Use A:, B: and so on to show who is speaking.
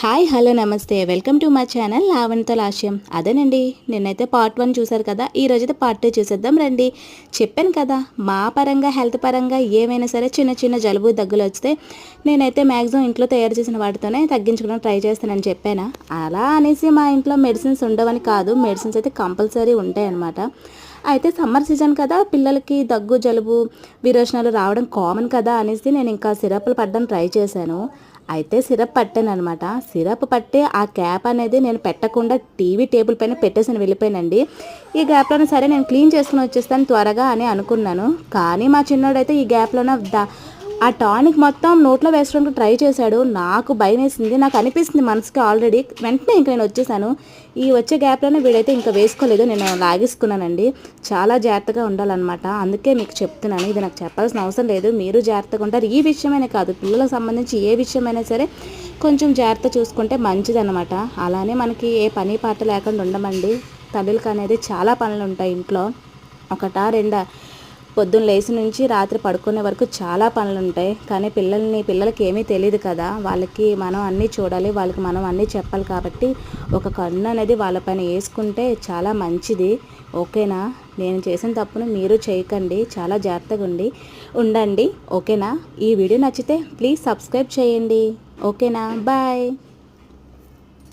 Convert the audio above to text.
A: Hi hello నమస్తే. Welcome to my channel Lavanitha Lasyam అదేనండి నేనైతే పార్ట్ వన్ చూశారు కదా ఈ రోజైతే పార్ట్ టూ చూసేద్దాం రండి. చెప్పాను కదా మా పరంగా హెల్త్ పరంగా ఏమైనా సరే చిన్న చిన్న జలుబు దగ్గులు వస్తే నేనైతే మ్యాక్సిమం ఇంట్లో తయారు చేసిన వాటితోనే తగ్గించుకోవడం ట్రై చేస్తానని చెప్పాను? అలా అనేసి మా ఇంట్లో మెడిసిన్స్ ఉండవని కాదు మెడిసిన్స్ అయితే కంపల్సరీ ఉంటాయి అన్నమాట అయితే సమ్మర్ సీజన్ కదా పిల్లలకి దగ్గు జలుబు విరోచనాలు రావడం కామన్ కదా అనేసి నేను ఇంకా సిరప్లు పడ్డం ట్రై చేశాను. అయితే సిరప్ పట్టాను అనమాట సిరప్ పట్టే ఆ క్యాప్ అనేది నేను పెట్టకుండా టీవీ టేబుల్ పైన పెట్టేసి వెళ్ళిపోయానండి. ఈ గ్యాప్లోనే సరే నేను క్లీన్ చేసుకుని వచ్చేస్తాను త్వరగా అని అనుకున్నాను. కానీ మా చిన్నోడైతే ఈ గ్యాప్లోనే దా ఆ టానిక్ మొత్తం నోట్లో వేసుకోవడానికి ట్రై చేశాడు. నాకు భయం వేసింది నాకు అనిపిస్తుంది మనసుకి ఆల్రెడీ. వెంటనే ఇంక నేను వచ్చేసాను. ఈ వచ్చే గ్యాప్లోనే వీడైతే ఇంకా వేసుకోలేదు. నేను లాగేసుకున్నానండి. చాలా జాగ్రత్తగా ఉండాలన్నమాట. అందుకే మీకు చెప్తున్నాను. ఇది నాకు చెప్పాల్సిన అవసరం లేదు. మీరు జాగ్రత్తగా ఉంటారు. ఈ విషయమైనా కాదు. పిల్లలకు సంబంధించి ఏ విషయమైనా సరే కొంచెం జాగ్రత్త చూసుకుంటే మంచిదన్నమాట. అలానే మనకి ఏ పని పాట లేకుండా ఉండమండి. తల్లులకు అనేది చాలా పనులు ఉంటాయి ఇంట్లో. ఒకటా రెండా పొద్దున్న లేచి నుంచి రాత్రి పడుకునే వరకు చాలా పనులు ఉంటాయి. కానీ పిల్లల్ని పిల్లలకి ఏమీ తెలియదు కదా. వాళ్ళకి మనం అన్నీ చూడాలి. వాళ్ళకి మనం అన్నీ చెప్పాలి కాబట్టి ఒక కన్ను అనేది వాళ్ళపైన వేసుకుంటే చాలా మంచిది. ఓకేనా? నేను చేసిన తప్పును మీరు చేయకండి. చాలా జాగ్రత్తగా ఉండి ఉండండి. ఓకేనా? ఈ వీడియో నచ్చితే ప్లీజ్ సబ్స్క్రైబ్ చేయండి. ఓకేనా? బాయ్.